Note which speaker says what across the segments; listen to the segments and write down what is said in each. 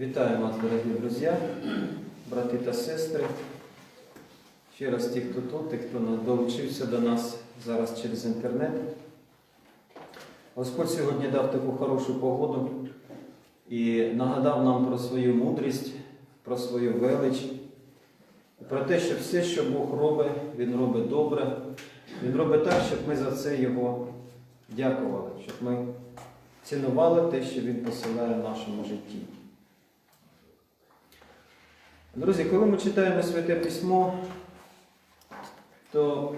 Speaker 1: Вітаю вас, дорогі друзі, брати та сестри. Ще раз ті, хто тут, ті, хто долучився до нас зараз через інтернет. Господь сьогодні дав таку хорошу погоду і нагадав нам про свою мудрість, про свою велич, про те, що все, що Бог робить, Він робить добре. Він робить так, щоб ми за це Його дякували, щоб ми цінували те, що Він посилає в нашому житті. Друзі, коли ми читаємо Святе Письмо, то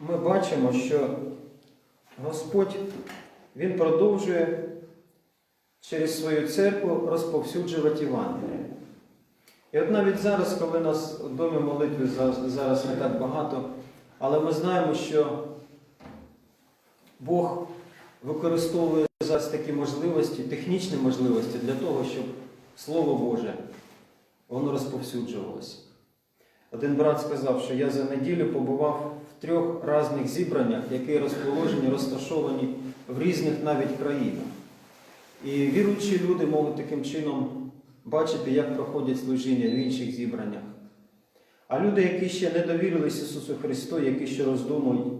Speaker 1: ми бачимо, що Господь Він продовжує через свою церкву розповсюджувати Євангеліє. І от навіть зараз, коли нас в домі молитви зараз не так багато, але ми знаємо, що Бог використовує зараз такі можливості, технічні можливості для того, щоб Слово Боже воно розповсюджувалося. Один брат сказав, що я за неділю побував в трьох різних зібраннях, які розположені, розташовані в різних навіть країнах. І віруючі люди можуть таким чином бачити, як проходять служіння в інших зібраннях. А люди, які ще не довірились Ісусу Христу, які ще роздумують,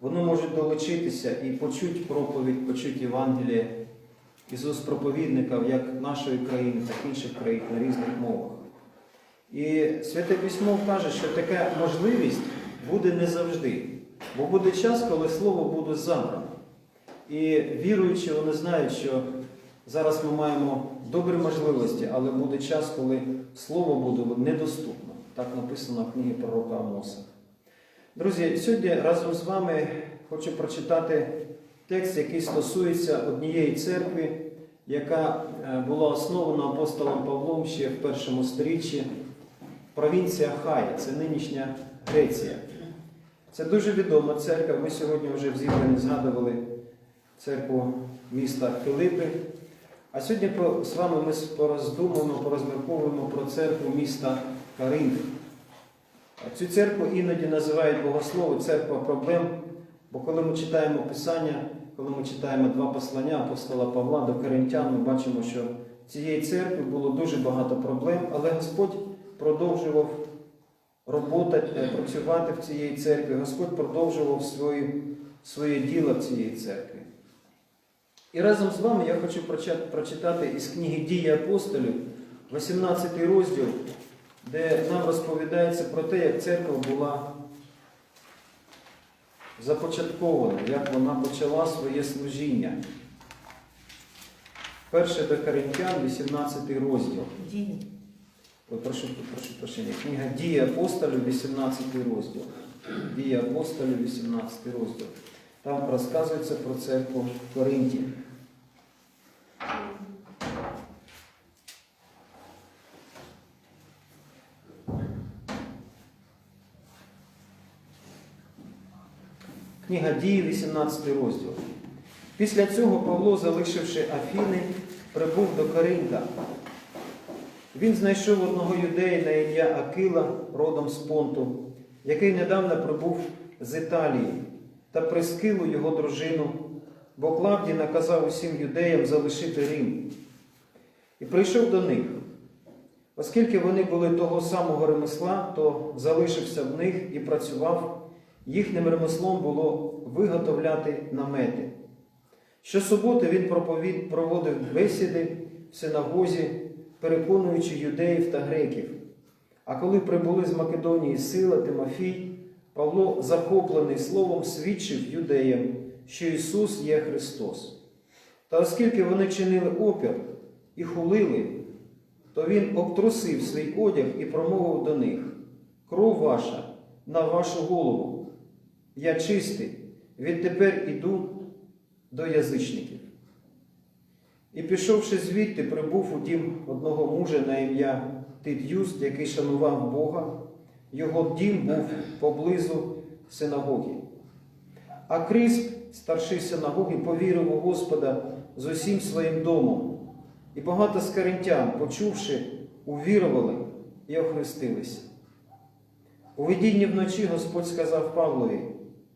Speaker 1: вони можуть долучитися і почути проповідь, почути Євангеліє Ісус проповідників як нашої країни, так і інших країн на різних мовах. І Святе Письмо каже, що така можливість буде не завжди, бо буде час, коли Слово буде забрано. І віруючі, вони знають, що зараз ми маємо добрі можливості, але буде час, коли Слово буде недоступно. Так написано в книгі пророка Амоса. Друзі, сьогодні разом з вами хочу прочитати текст, який стосується однієї церкви, яка е, була основана апостолом Павлом ще в першому сторіччі. Провінція Хая, це нинішня Греція. Це дуже відома церква. Ми сьогодні вже в зібранні згадували церкву міста Филипи. А сьогодні з вами ми пороздумуємо, порозмірковуємо про церкву міста Каринф. Цю церкву іноді називають богослови церква проблем, бо коли ми читаємо Писання, коли ми читаємо два послання апостола Павла до Коринтян, ми бачимо, що в цієї церкви було дуже багато проблем, але Господь продовжував роботи, е, працювати в цієї церкві. Господь продовжував свої, своє діло в цієї церкві. І разом з вами я хочу прочитати із книги Дії апостолів, 18 розділ, де нам розповідається про те, як церква була започаткована, як вона почала своє служіння. Перше до Коринтян, 18 розділ.
Speaker 2: Дії.
Speaker 1: Прошу, прошу прощення. Книга Дії апостолів, 18 розділ. Дії апостолів, 18 розділ. Там розказується про церкву в Коринті. Книга Дії, 18 розділ. Після цього Павло, залишивши Афіни, прибув до Коринта. Він знайшов одного юдея на ім'я Акила, родом з Понту, який недавно прибув з Італії, та прискилу його дружину, бо Клавдій наказав усім юдеям залишити Рим. І прийшов до них. Оскільки вони були того самого ремесла, то залишився в них і працював. Їхнім ремеслом було виготовляти намети. Щосуботи він проводив бесіди в синагозі, переконуючи юдеїв та греків. А коли прибули з Македонії Сила, Тимофій, Павло, захоплений словом, свідчив юдеям, що Ісус є Христос. Та оскільки вони чинили опір і хулили, то він обтрусив свій одяг і промовив до них: Кров ваша на вашу голову. Я чистий, відтепер іду до язичників. І пішовши звідти, прибув у дім одного мужа на ім'я Тит-Юст, який шанував Бога. Його дім був поблизу синагоги. А Крисп, старший синагоги, повірив у Господа з усім своїм домом. І багато з коринтян, почувши, увірували і охрестилися. У видінні вночі Господь сказав Павлові: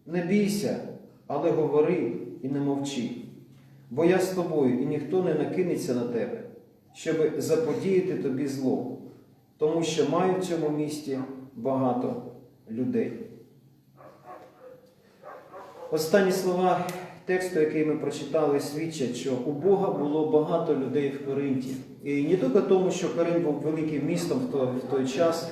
Speaker 1: Не бійся, але говори і не мовчи. бо я з тобою, і ніхто не накинеться на тебе, щоб заподіяти тобі зло, тому що маю в цьому місті багато людей. Останні слова тексту, який ми прочитали, свідчать, що у Бога було багато людей в Коринті. І не тільки тому, що Коринт був великим містом в той, час,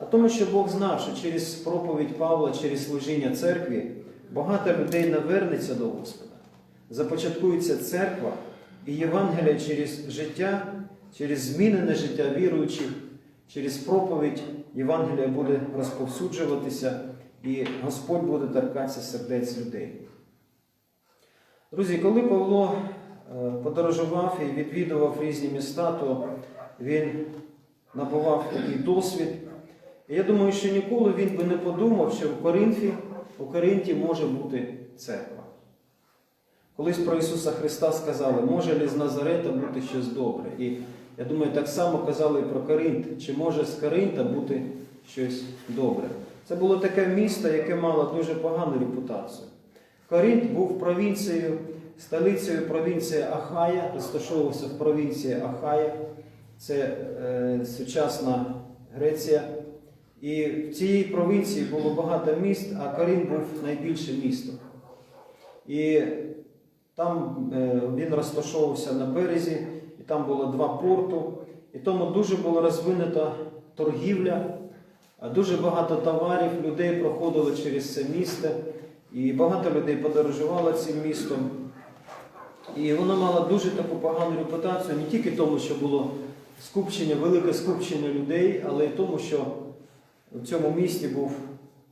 Speaker 1: а тому, що Бог знав, що через проповідь Павла, через служіння церкві багато людей навернеться до Господа. Започаткується церква і Євангелія через життя, через змінене життя віруючих, через проповідь Євангелія буде розповсюджуватися і Господь буде торкатися сердець людей. Друзі, коли Павло е, подорожував і відвідував різні міста, то він набував такий досвід. Я думаю, що ніколи він би не подумав, що в Коринфі, у Коринті може бути церква. Колись про Ісуса Христа сказали, може ли з Назарета бути щось добре. І я думаю, так само казали і про Коринт, чи може з Коринта бути щось добре. Це було таке місто, яке мало дуже погану репутацію. Коринт був провінцією, столицею провінції Ахая, розташовувався в провінції Ахая, це е, сучасна Греція. І в цій провінції було багато міст, а Коринт був найбільше місто. І там е, він розташовувався на березі, і там було два порту, і тому дуже була розвинута торгівля, дуже багато товарів, людей проходили через це місто, і багато людей подорожувало цим містом. І воно мало дуже таку погану репутацію, не тільки тому, що було скупчення, велике скупчення людей, але й тому, що в цьому місті був,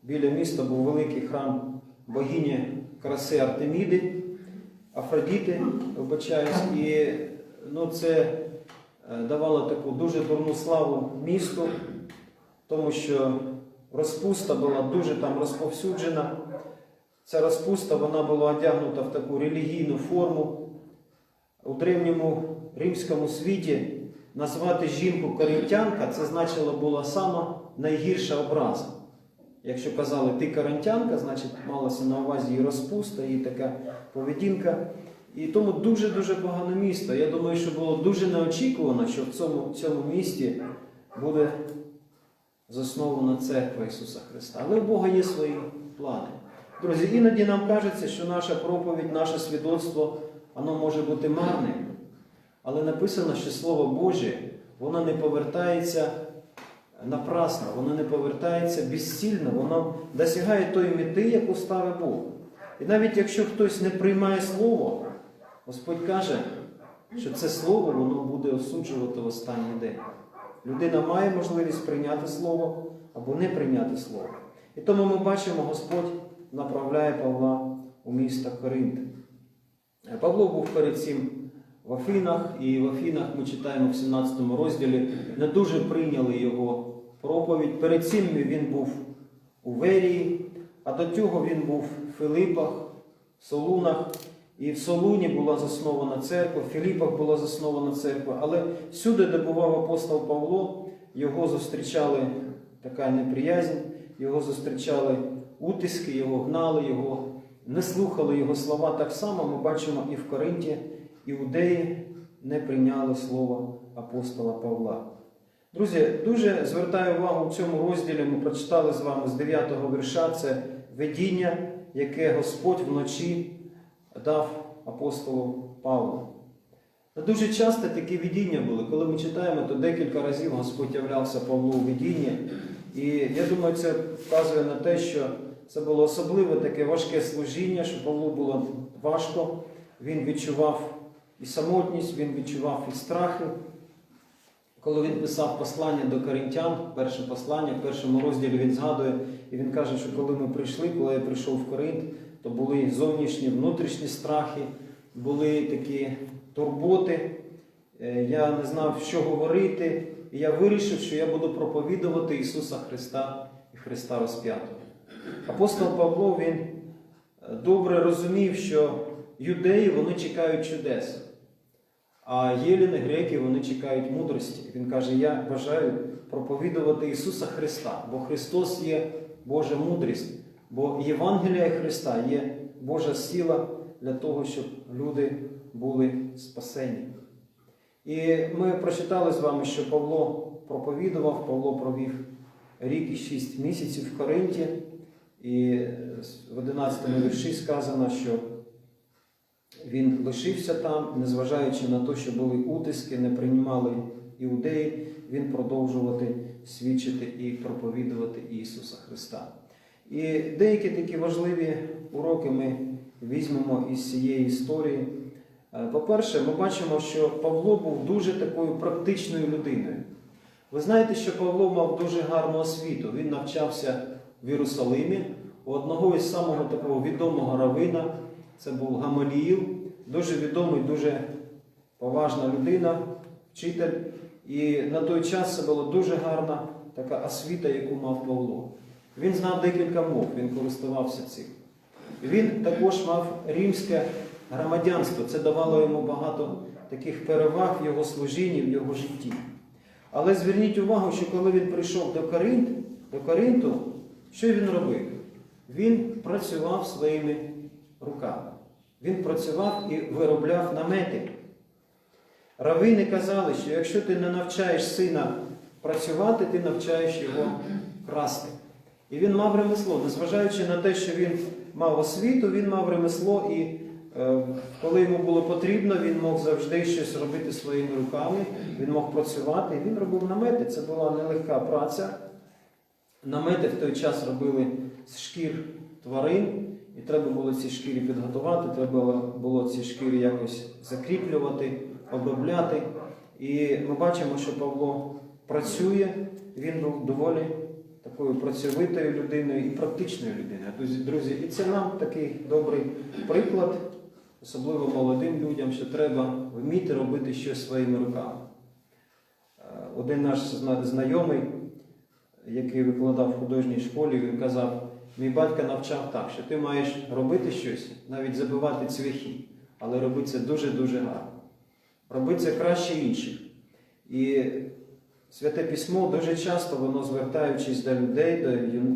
Speaker 1: біля міста був великий храм богині краси Артеміди, Афродіти, вибачаюсь, і ну, це е, давало таку дуже дурну славу місту, тому що розпуста була дуже там розповсюджена. Ця розпуста вона була одягнута в таку релігійну форму. У древньому римському світі назвати жінку коринтянка це значило була сама найгірша образа. Якщо казали ти коринтянка, значить малося на увазі її розпуста, її така поведінка. І тому дуже-дуже погане місто. Я думаю, що було дуже неочікувано, що в цьому, в цьому місті буде заснована церква Ісуса Христа. Але у Бога є свої плани. Друзі, іноді нам кажеться, що наша проповідь, наше свідоцтво, воно може бути марним. Але написано, що Слово Боже, воно не повертається напрасно, воно не повертається безцільно, воно досягає тої мети, яку ставить Бог. І навіть якщо хтось не приймає Слово, Господь каже, що це Слово воно буде осуджувати в останній день. Людина має можливість прийняти Слово або не прийняти Слово. І тому ми бачимо, Господь направляє Павла у місто Коринт. Павло був перед цим в Афінах, і в Афінах ми читаємо в 17 розділі, не дуже прийняли його проповідь. Перед цим він був у Верії, а до цього він був в Филипах, в Солунах. І в Солуні була заснована церква, в Філіпах була заснована церква. Але всюди, де бував апостол Павло, його зустрічали така неприязнь, його зустрічали утиски, його гнали, його не слухали його слова. Так само ми бачимо і в Коринті іудеї не прийняли слово апостола Павла. Друзі, дуже звертаю увагу в цьому розділі. Ми прочитали з вами з 9 го вірша це видіння, яке Господь вночі дав апостолу Павлу. Дуже часто такі видіння були. Коли ми читаємо, то декілька разів Господь являвся Павлу у видінні. І я думаю, це вказує на те, що це було особливе таке важке служіння, що Павлу було важко. Він відчував і самотність, він відчував і страхи. Коли він писав послання до коринтян, перше послання, в першому розділі він згадує, і він каже, що коли ми прийшли, коли я прийшов в Коринт, то були зовнішні, внутрішні страхи, були такі турботи. Е, Я не знав, що говорити, і я вирішив, що я буду проповідувати Ісуса Христа і Христа розп'ятого. Апостол Павло він е, добре розумів, що юдеї вони чекають чудес. А єліни, греки, вони чекають мудрості. Він каже: Я бажаю проповідувати Ісуса Христа, бо Христос є Божа мудрість, бо Євангелія Христа є Божа сила для того, щоб люди були спасені. І ми прочитали з вами, що Павло проповідував, Павло провів рік і шість місяців в Коринті, і в 11 вірші сказано, що він лишився там, незважаючи на те, що були утиски, не приймали іудеї, він продовжувати свідчити і проповідувати Ісуса Христа. І деякі такі важливі уроки ми візьмемо із цієї історії. Е, По-перше, ми бачимо, що Павло був дуже такою практичною людиною. Ви знаєте, що Павло мав дуже гарну освіту. Він навчався в Єрусалимі у одного із самого такого відомого равина, це був Гамаліїл, дуже відомий, дуже поважна людина, вчитель. І на той час це була дуже гарна така освіта, яку мав Павло. Він знав декілька мов, він користувався цим. Він також мав римське громадянство. Це давало йому багато таких переваг в його служінні, в його житті. Але зверніть увагу, що коли він прийшов до Коринт, до Коринту, що він робив? Він працював своїми руками. Він працював і виробляв намети. Равини казали, що якщо ти не навчаєш сина працювати, ти навчаєш його красти. І він мав ремесло, незважаючи на те, що він мав освіту, він мав ремесло, і е, коли йому було потрібно, він мог завжди щось робити своїми руками, він мог працювати. І він робив намети. Це була нелегка праця. Намети в той час робили з шкір тварин, і треба було ці шкірі підготувати, треба було ці шкіри якось закріплювати, обробляти. І ми бачимо, що Павло працює, він був доволі такою працьовитою людиною і практичною людиною. Друзі, і це нам такий добрий приклад, особливо молодим людям, що треба вміти робити щось своїми руками. Е, Один наш знайомий, який викладав в художній школі, він казав, мій батько навчав так, що ти маєш робити щось, навіть забивати цвяхи, але робити це дуже-дуже гарно. Робити це краще інших. І Святе письмо дуже часто воно звертаючись до людей, до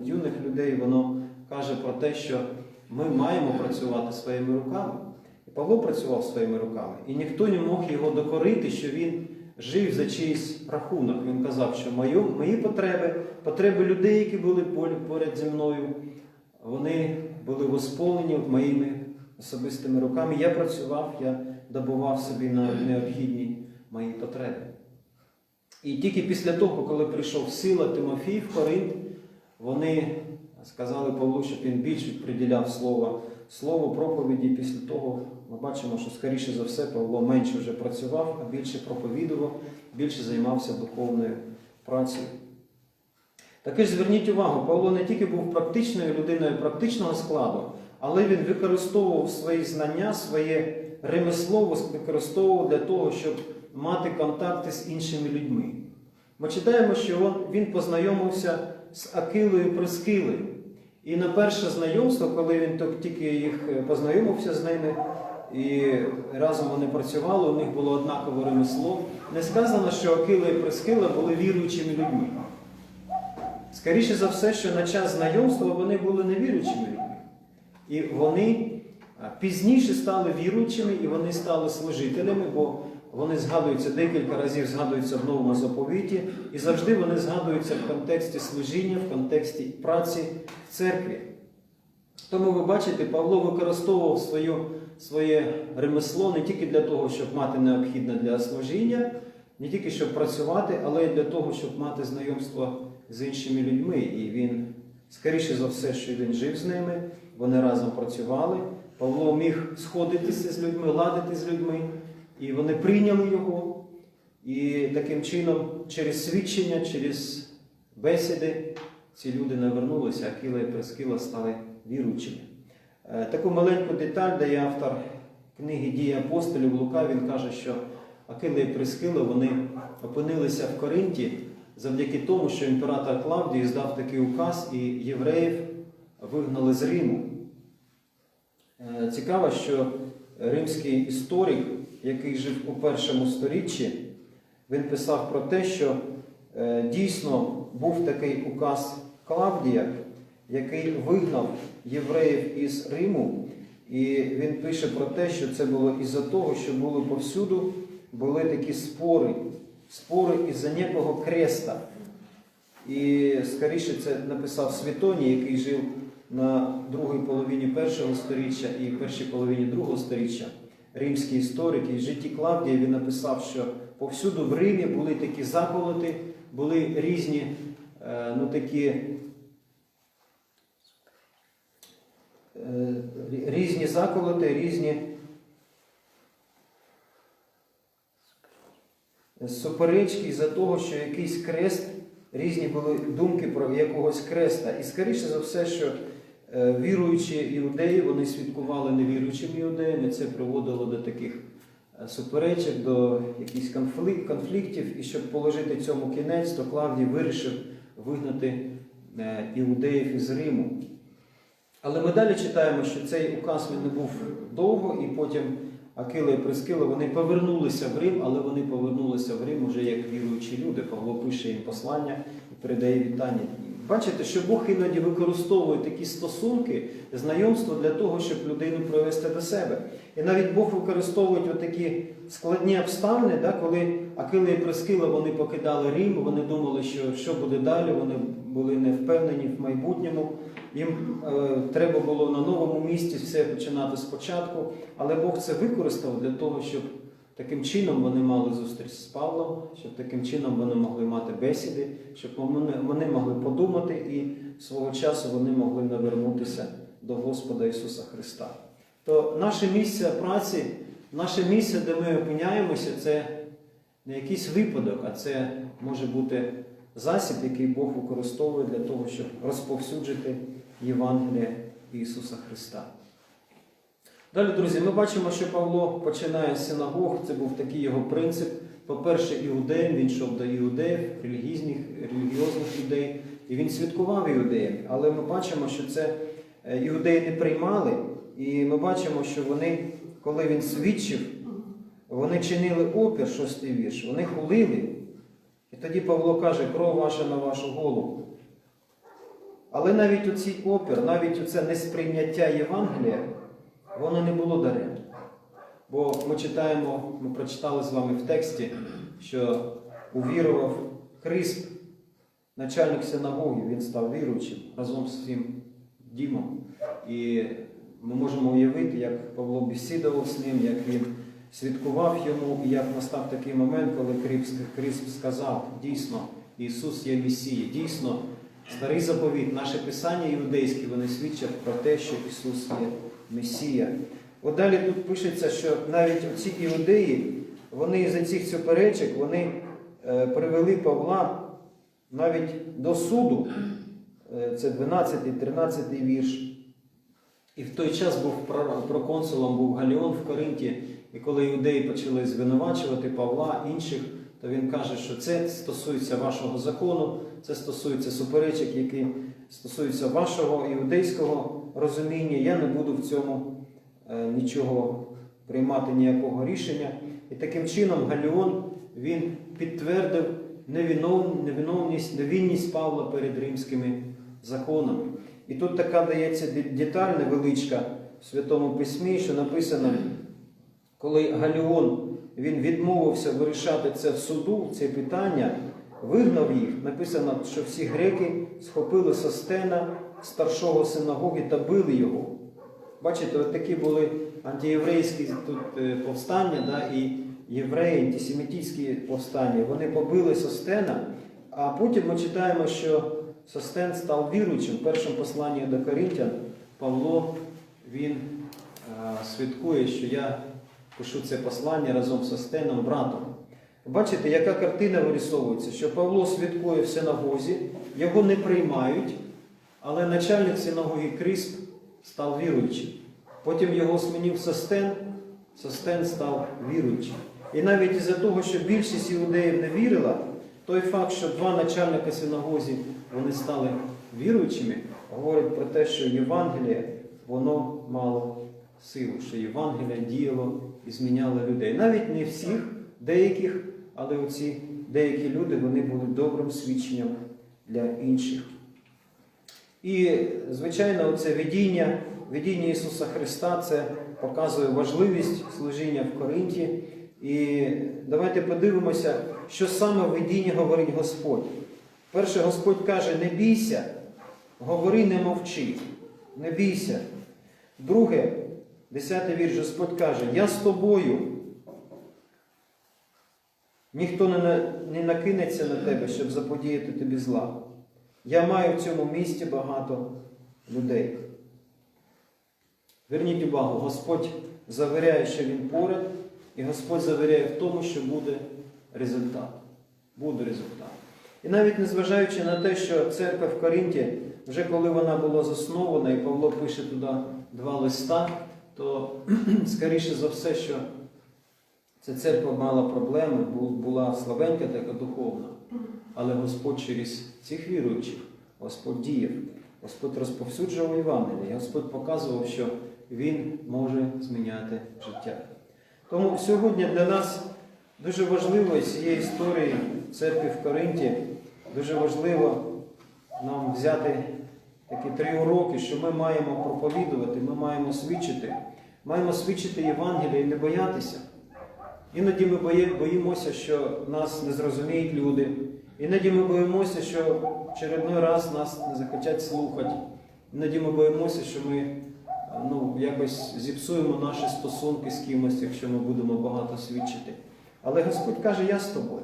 Speaker 1: юних людей, воно каже про те, що ми маємо працювати своїми руками. І Павло працював своїми руками, і ніхто не мог його докорити, що він жив за чийсь рахунок. Він казав, що мої потреби, потреби людей, які були поряд зі мною, вони були восполнені моїми особистими руками. Я працював, я добував собі на необхідні мої потреби. І тільки після того, коли прийшов сила Тимофій в Коринт, вони сказали Павлу, щоб він більше приділяв слово, слово проповіді. Після того ми бачимо, що скоріше за все Павло менше вже працював, а більше проповідував, більше займався духовною працею. Також зверніть увагу, Павло не тільки був практичною людиною практичного складу, але він використовував свої знання, своє ремесло використовував для того, щоб мати контакти з іншими людьми. Ми читаємо, що він- познайомився з Акилою Прискилою. І на перше знайомство, коли він тільки- тільки їх е, познайомився з ними, і разом вони працювали, у них було однакове ремесло, не сказано, що Акила і Прискила були віруючими людьми. Скоріше за все, що на час знайомства вони були невіруючими людьми. І вони пізніше стали віруючими і вони стали служителями, бо вони згадуються декілька разів, згадуються в новому заповіті, і завжди вони згадуються в контексті служіння, в контексті праці в церкві. Тому ви бачите, Павло використовував свою, своє ремесло не тільки для того, щоб мати необхідне для служіння, не тільки щоб працювати, але й для того, щоб мати знайомство з іншими людьми. І він, скоріше за все, що він жив з ними, вони разом працювали. Павло міг сходитися з людьми, ладити з людьми, і вони прийняли його. І таким чином, через свідчення, через бесіди, ці люди навернулися, Акіла і Прескіла стали віруючими. Е, Таку маленьку деталь дає автор книги Дії апостолів Лука. Він каже, що Акила і Прескила вони опинилися в Коринті завдяки тому, що імператор Клавдій здав такий указ, і євреїв вигнали з Риму. Е, Цікаво, що римський історик, який жив у першому сторіччі, він писав про те, що е, дійсно був такий указ Клавдія, який вигнав євреїв із Риму, І він пише про те, що це було із-за того, що були повсюду були такі спори, спори із-за некого креста. І скоріше це написав Світоній, який жив на другій половині першого сторіччя і першій половині другого сторіччя. Римський історик і в житті Клавдія він написав, що повсюду в Римі були такі заколоти, були різні е, ну, такі е, різні заколоти, різні суперечки із-за того, що якийсь крест, різні були думки про якогось креста. І скоріше за все, що е, віруючі іудеї, вони свідкували невіруючим іудеям, і це приводило до таких е, суперечок, до якихось конфлік- конфліктів. І щоб положити цьому кінець, то Клавдій вирішив вигнати е, іудеїв із Риму. Але ми далі читаємо, що цей указ він не був довго, і потім Акила і Прискила вони повернулися в Рим, але вони повернулися в Рим уже як віруючі люди. Павло пише їм послання і передає вітання. Бачите, що Бог іноді використовує такі стосунки, знайомства для того, щоб людину привести до себе. І навіть Бог використовує такі складні обставини, да, коли Акила і Прискила вони покидали Рим, вони думали, що що буде далі, вони були не впевнені в майбутньому. Їм е, треба було на новому місці все починати спочатку, але Бог це використав для того, щоб таким чином вони мали зустріч з Павлом, щоб таким чином вони могли мати бесіди, щоб вони, вони могли подумати і свого часу вони могли навернутися до Господа Ісуса Христа. То наше місце праці, наше місце, де ми опиняємося, це не якийсь випадок, а це може бути засіб, який Бог використовує для того, щоб розповсюджити Євангелія Ісуса Христа. Далі, друзі, ми бачимо, що Павло починає з синагог, це був такий його принцип. По-перше, іудеям, він йшов до іудеїв, релігійних, релігіозних людей, і він святкував іудеям. Але ми бачимо, що це е, іудеї не приймали, і ми бачимо, що вони, коли він свідчив, вони чинили опір, шостий вірш, вони хулили. І тоді Павло каже, кров ваша на вашу голову. Але навіть оцей опір, навіть оце несприйняття Євангелія, воно не було даремно. Бо ми читаємо, ми прочитали з вами в тексті, що увірував Христ, начальник синагоги, він став віруючим разом з своїм дімом. І ми можемо уявити, як Павло бесідував з ним, як він свідкував йому, і як настав такий момент, коли Христ сказав, дійсно, Ісус є Месія, дійсно, старий заповіт, наше писання іудейське, вони свідчать про те, що Ісус є Месія. От далі тут пишеться, що навіть оці іудеї, вони за цих суперечок, вони е, привели Павла навіть до суду. Е, це 12-13 вірш. І в той час був проконсулом був Галіон в Коринті, і коли іудеї почали звинувачувати Павла інших, то він каже, що це стосується вашого закону, це стосується суперечок, які стосуються вашого іудейського розуміння. Я не буду в цьому е, нічого приймати ніякого рішення. І таким чином Галіон він підтвердив невиновність, невинність Павла перед римськими законами. І тут така дається де- деталь невеличка в Святому Письмі, що написано, коли Галіон він відмовився вирішати це в суду, це питання, вигнав їх, написано, що всі греки схопили Состена, старшого синагоги, та били його. Бачите, от такі були антиєврейські тут е, повстання, да, і євреї, антисемітські повстання. Вони побили Состена, а потім ми читаємо, що Состен став віруючим. В першому посланні до Коринтян Павло він е, свідкує, що я пишу це послання разом з Состеном, братом. Бачите, яка картина вирисовується, що Павло свідкує в синагозі, його не приймають, але начальник синагоги Крисп став віруючим. Потім його змінив Состен, Состен став віруючим. І навіть із-за того, що більшість іудеїв не вірила, той факт, що два начальника синагозі вони стали віруючими, говорить про те, що Євангеліє воно мало силу, що Євангеліє діяло і зміняло людей. Навіть не всіх, деяких, але оці деякі люди вони були добрим свідченням для інших. І, звичайно, це видіння, видіння Ісуса Христа це показує важливість служіння в Коринті. І давайте подивимося, що саме в видінні говорить Господь. Перше, Господь каже: не бійся, говори, не мовчи, не бійся. Друге, десятий вірш, Господь каже, я з тобою. Ніхто не, не накинеться на тебе, щоб заподіяти тобі зла. Я маю в цьому місті багато людей. Верніть увагу, Господь завіряє, що Він поряд, і Господь завіряє в тому, що буде результат. Буде результат. І навіть незважаючи на те, що церква в Коринті, вже коли вона була заснована, і Павло пише туди два листа, то скоріше за все, що ця церква мала проблеми, була слабенька така духовна. Але Господь через цих віруючих, Господь діяв, Господь розповсюджував Євангеліє, Господь показував, що Він може зміняти життя. Тому сьогодні для нас дуже важливо з цієї історії церкви в Коринті, дуже важливо нам взяти такі три уроки, що ми маємо проповідувати, ми маємо свідчити, маємо свідчити Євангеліє і не боятися. Іноді ми бої- боїмося, що нас не зрозуміють люди. Іноді ми боїмося, що в раз нас не захотять слухати. Іноді ми боїмося, що ми ну, якось зіпсуємо наші стосунки з кимось, якщо ми будемо багато свідчити. Але Господь каже, я з тобою.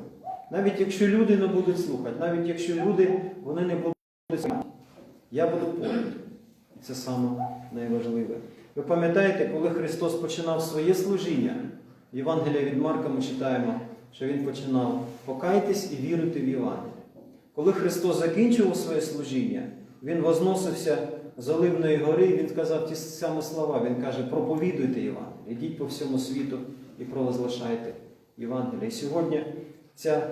Speaker 1: Навіть якщо люди не будуть слухати, навіть якщо люди вони не будуть слухати, я буду поряд. І це саме найважливе. Ви пам'ятаєте, коли Христос починав своє служіння, Євангелія від Марка ми читаємо, що Він починав покайтесь і вірити в Євангеліє. Коли Христос закінчував своє служіння, Він возносився з Оливної гори, і Він сказав ті самі слова. Він каже, проповідуйте Євангеліє, йдіть по всьому світу і провозглашайте Євангеліє. І сьогодні ця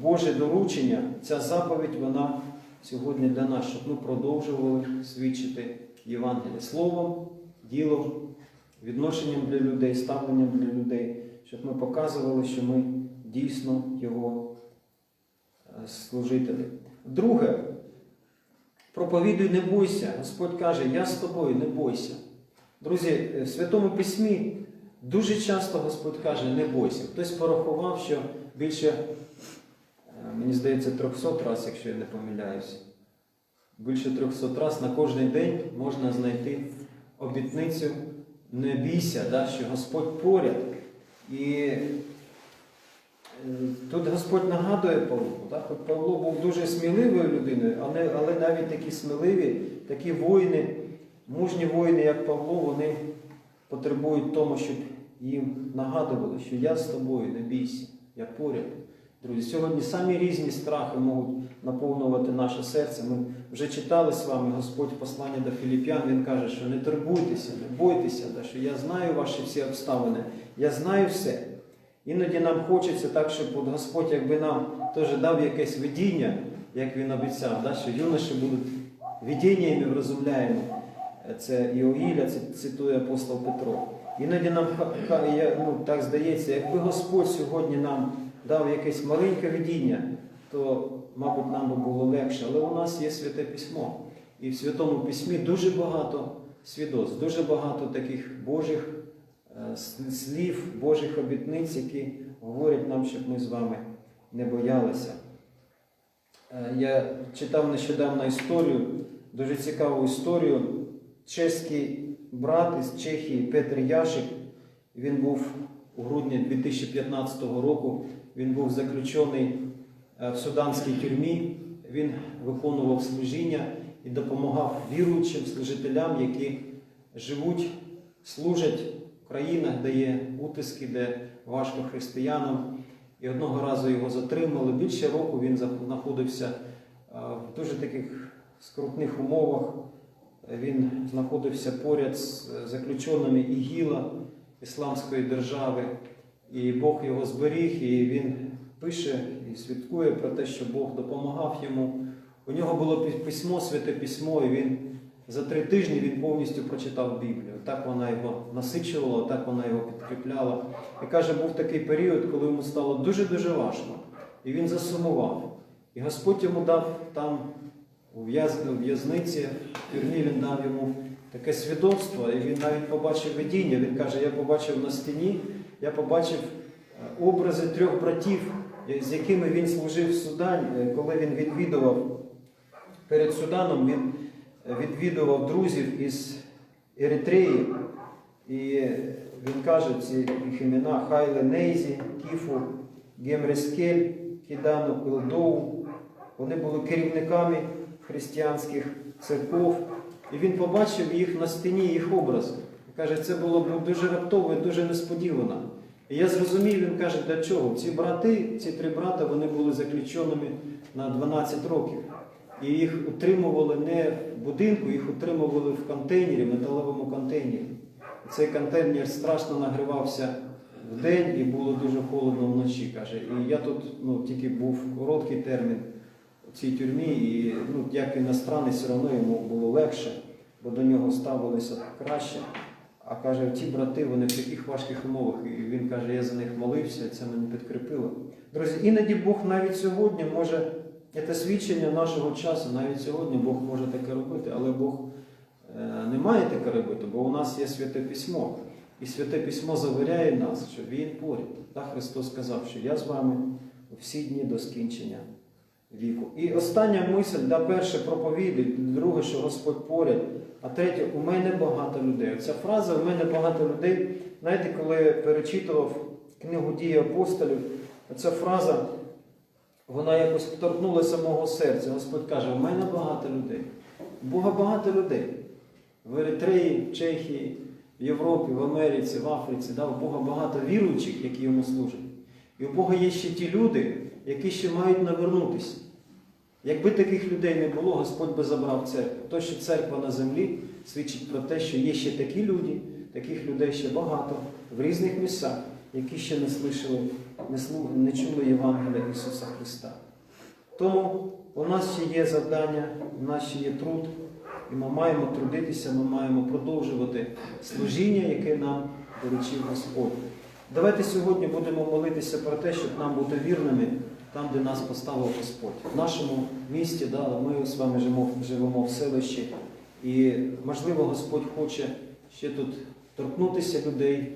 Speaker 1: Боже доручення, ця заповідь, вона сьогодні для нас, щоб ми продовжували свідчити Євангеліє словом, ділом, відношенням для людей, ставленням для людей, щоб ми показували, що ми дійсно Його е, служителі. Друге, проповідуй, не бойся. Господь каже, я з тобою, не бойся. Друзі, е, в Святому Письмі дуже часто Господь каже, не бойся. Хтось порахував, що більше, е, мені здається, 300 разів, якщо я не помиляюся. Більше 300 разів на кожен день можна знайти обітницю не бійся, да, що Господь поряд. І е, тут Господь нагадує Павлу, да, хоч Павло був дуже сміливою людиною, але, але навіть такі сміливі, такі воїни, мужні воїни, як Павло, вони потребують тому, щоб їм нагадували, що я з тобою, не бійся, я поряд. Друзі, сьогодні самі різні страхи можуть наповнювати наше серце. Ми вже читали з вами Господь послання до Філіп'ян, Він каже, що не турбуйтеся, не бойтеся, що я знаю ваші всі обставини, я знаю все. Іноді нам хочеться так, щоб Господь якби нам теж дав якесь видіння, як він обіцяв, що юноші будуть видіннями врозумляємо. Це Іоїля, це цитує апостол Петро. Іноді нам ну, так здається, якби Господь сьогодні нам дав якесь маленьке видіння, то, мабуть, нам би було легше. Але у нас є святе письмо. І в Святому Письмі дуже багато свідоцтв, дуже багато таких Божих е, слів, Божих обітниць, які говорять нам, щоб ми з вами не боялися. Е, Я читав нещодавно історію, дуже цікаву історію. Чеський брат із Чехії Петр Яшик, він був у грудні 2015 року, він був заключений е, в суданській тюрмі, він виконував служіння і допомагав віруючим служителям, які живуть, служать в країнах, де є утиски, де важко християнам. І одного разу його затримали. Більше року він знаходився е, в дуже таких скрутних умовах. Він знаходився поряд з заключеними ІГІЛа Ісламської держави, і Бог його зберіг, і він пише і свідкує про те, що Бог допомагав йому. У нього було письмо, святе письмо, і він за три тижні він повністю прочитав Біблію. Так вона його насичувала, так вона його підкріпляла. І каже, був такий період, коли йому стало дуже-дуже важко. І він засумував. І Господь йому дав там у в'яз- у в'язниці, в тюрмі він дав йому таке свідоцтво, і він навіть побачив видіння. Він каже: я побачив на стіні, я побачив е, образи трьох братів, е, з якими він служив в Судані, е, коли він відвідував перед Суданом, він відвідував друзів із Еритреї. І він каже ці їх імена Хайле Нейзі, Кіфу, Гемрескель, Кідану Пилдоу. Вони були керівниками християнських церков. І він побачив їх на стіні, їх образи. І каже, це було дуже раптово і дуже несподівано. І я зрозумів, він каже, для чого? Ці брати, ці три брата, вони були заключеними на 12 років. І їх утримували не в будинку, їх утримували в контейнері, металевому контейнері. Цей контейнер страшно нагрівався в день і було дуже холодно вночі. каже. І я тут ну, тільки був короткий термін у цій тюрмі, і ну, як іностранець, все одно йому було легше, бо до нього ставилися краще. А каже, ті брати, вони в таких важких умовах. І він каже, я за них молився, це мене підкріпило. Друзі, іноді Бог навіть сьогодні може, це свідчення нашого часу, навіть сьогодні Бог може таке робити, але Бог е, не має таке робити, бо у нас є святе письмо. І святе письмо завіряє нас, що Він поряд. Та Христос сказав, що я з вами у всі дні до скінчення віку. І остання мисль, да, перше проповіді, друге, що Господь поряд, а третє, у мене багато людей. Ця фраза у мене багато людей. Знаєте, коли я перечитував книгу дії апостолів, ця фраза, вона якось торкнулася мого серця. Господь каже, у мене багато людей. У Бога багато людей. В Еритреї, в Чехії, в Європі, в Америці, в Африці, да, у Бога багато віруючих, які йому служать. І у Бога є ще ті люди, які ще мають навернутися. Якби таких людей не було, Господь би забрав церкву. То, що церква на землі свідчить про те, що є ще такі люди, таких людей ще багато в різних місцях, які ще не слышали, не, слу- не чули Євангелія Ісуса Христа. Тому у нас ще є завдання, у нас ще є труд, і ми маємо трудитися, ми маємо продовжувати служіння, яке нам доручив Господь. Давайте сьогодні будемо молитися про те, щоб нам бути вірними там, де нас поставив Господь. В нашому місті, да, ми з вами живемо, живемо в селищі, і можливо Господь хоче ще тут торкнутися людей,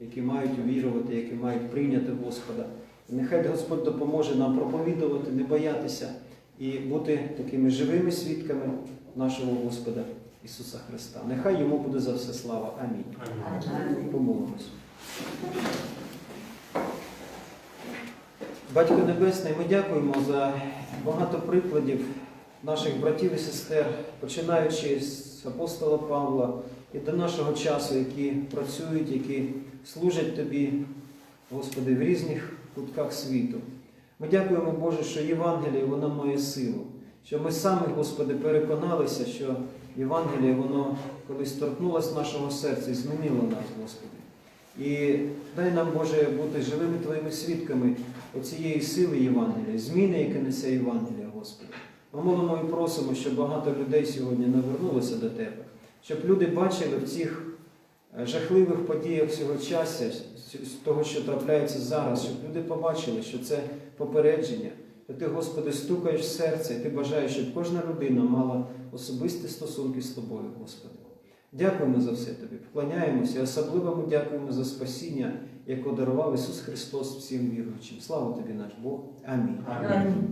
Speaker 1: які мають увірувати, які мають прийняти Господа. І нехай Господь допоможе нам проповідувати, не боятися і бути такими живими свідками нашого Господа Ісуса Христа. Нехай йому буде за все слава. Амінь. Помолимось. Батько Небесний, ми дякуємо за багато прикладів наших братів і сестер, починаючи з апостола Павла і до нашого часу, які працюють, які служать Тобі, Господи, в різних кутках світу. Ми дякуємо, Боже, що Євангеліє воно має силу, що ми самі, Господи, переконалися, що Євангеліє, воно колись торкнулося нашого серця і змінило нас, Господи. І дай нам, Боже, бути живими Твоїми свідками оцієї сили Євангелія, зміни, яке несе Євангелія, Господи. Ми молимо і просимо, щоб багато людей сьогодні навернулося до Тебе, щоб люди бачили в цих е, жахливих подіях цього часу, того, що трапляється зараз, щоб люди побачили, що це попередження. Що ти, Господи, стукаєш серце, і ти бажаєш, щоб кожна людина мала особисті стосунки з тобою, Господи. Дякуємо за все Тобі, вклоняємося і особливо ми дякуємо за спасіння, яке дарував Ісус Христос всім віруючим. Слава тобі, наш Бог. Амінь.
Speaker 2: Амінь.